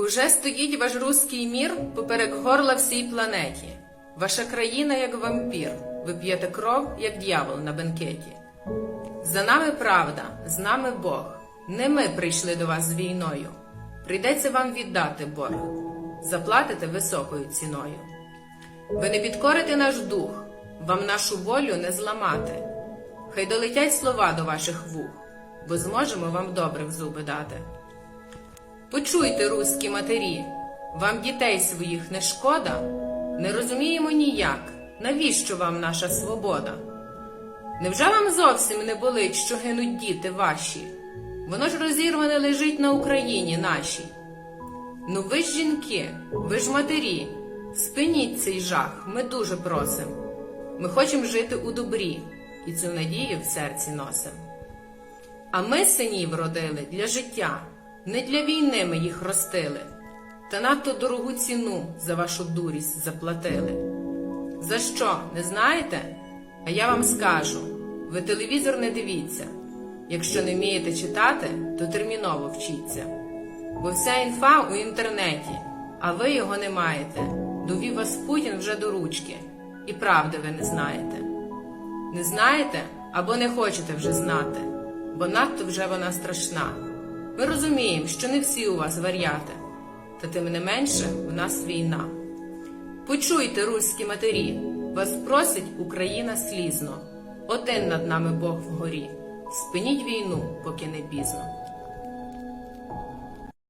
Уже стоїть ваш руський мір поперек горла всій планеті. Ваша країна, як вампір, ви п'єте кров, як дьявол на бенкеті. За нами правда, з нами Бог. Не ми прийшли до вас з війною. Прийдеться вам віддати борг. Заплатите високою ціною. Ви не підкорите наш дух, вам нашу волю не зламати. Хай долетять слова до ваших вух, бо зможемо вам добре в зуби дати. Почуйте, руські матері, вам дітей своїх не шкода? Не розуміємо ніяк, навіщо вам наша свобода? Невже вам зовсім не болить, що гинуть діти ваші? Воно ж розірване лежить на Україні нашій. Ну ви ж жінки, ви ж матері, спиніть цей жах, ми дуже просим. Ми хочемо жити у добрі і цю надію в серці носим. А ми синів родили для життя, не для війни ми їх ростили, та надто дорогу ціну за вашу дурість заплатили. За що, не знаєте? А я вам скажу: ви телевізор не дивіться. Якщо не вмієте читати, то терміново вчіться. Бо вся інфа у інтернеті, а ви його не маєте. Довів вас Путін вже до ручки, і правди ви не знаєте. Не знаєте або не хочете вже знати, бо надто вже вона страшна. Ми розуміємо, що не всі у вас вар'яти, та тим не менше в нас війна. Почуйте, руські матері, вас просить Україна слізно. Один над нами Бог вгорі. Спиніть війну, поки не пізно.